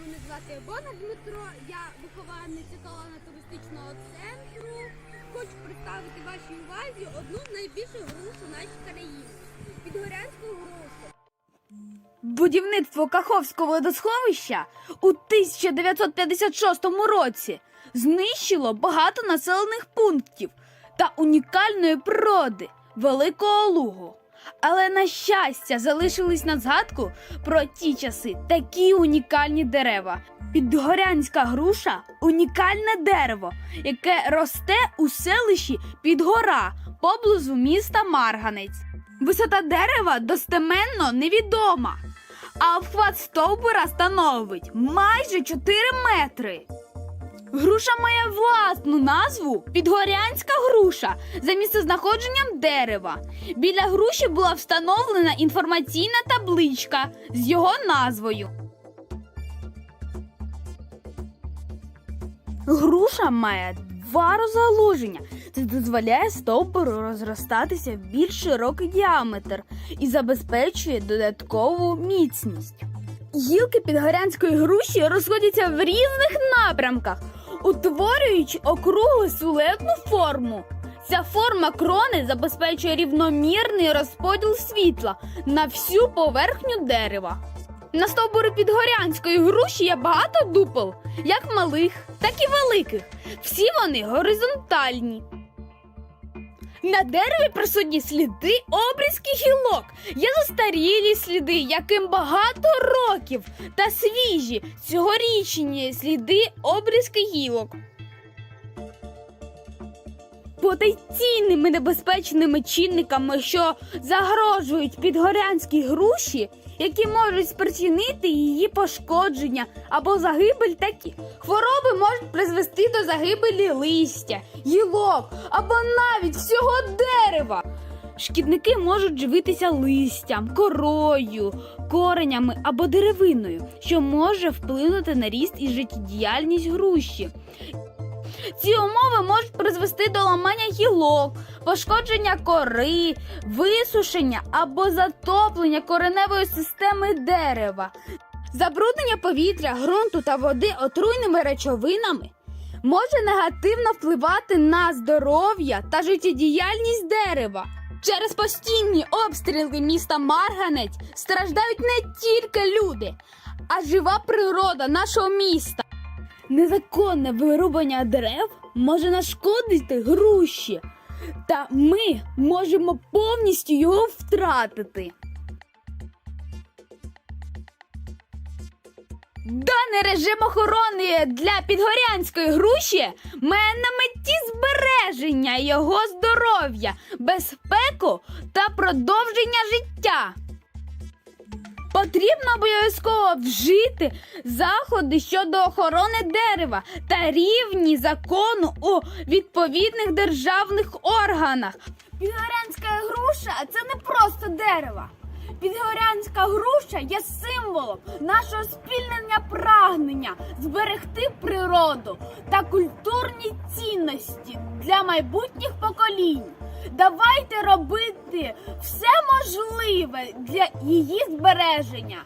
Мене звати Бона Дмитро. Я вихованниця колона туристичного центру. Хочу представити вашій увазі одну з найбільших груш у нашій країні підгорянську грушу. Будівництво Каховського водосховища у 1956 році знищило багато населених пунктів та унікальної природи Великого Лугу. Але на щастя залишились на згадку про ті часи такі унікальні дерева. Підгорянська груша унікальне дерево, яке росте у селищі Підгора поблизу міста Марганець. Висота дерева достеменно невідома, а обхват стовбура становить майже 4 метри. Груша має власну назву підгорянська груша за місцезнаходженням дерева. Біля груші була встановлена інформаційна табличка з його назвою. Груша має два розгалуження. Це дозволяє стовбуру розростатися в більш широкий діаметр і забезпечує додаткову міцність. Гілки підгорянської груші розходяться в різних напрямках, утворюючи округлу сулетну форму. Ця форма крони забезпечує рівномірний розподіл світла на всю поверхню дерева. На стовбурі підгорянської груші є багато дупел, як малих, так і великих. Всі вони горизонтальні. На дереві присутні сліди обрізки гілок. Є застарілі сліди, яким багато років, та свіжі цьогорічні сліди обрізки гілок. Потенційними небезпечними чинниками, що загрожують підгорянській груші, які можуть спричинити її пошкодження або загибель такі. Хвороби можуть призвести до загибелі листя, гілок або навіть всього дерева. Шкідники можуть живитися листям, корою, коренями або деревиною, що може вплинути на ріст і життєдіяльність груші. Ці умови можуть призвести до ламання гілок, пошкодження кори, висушення або затоплення кореневої системи дерева, забруднення повітря, ґрунту та води отруйними речовинами може негативно впливати на здоров'я та життєдіяльність дерева. Через постійні обстріли міста Марганець страждають не тільки люди, а жива природа нашого міста. Незаконне вирубання дерев може нашкодити груші, та ми можемо повністю його втратити. Даний режим охорони для підгорянської груші має на меті збереження його здоров'я, безпеку та продовження життя. Потрібно обов'язково вжити заходи щодо охорони дерева та рівні закону у відповідних державних органах. Підгорянська груша це не просто дерево. Підгорянська груша є символом нашого спільнення прагнення зберегти природу та культурні цінності для майбутніх поколінь. Давайте робити все можливе для її збереження.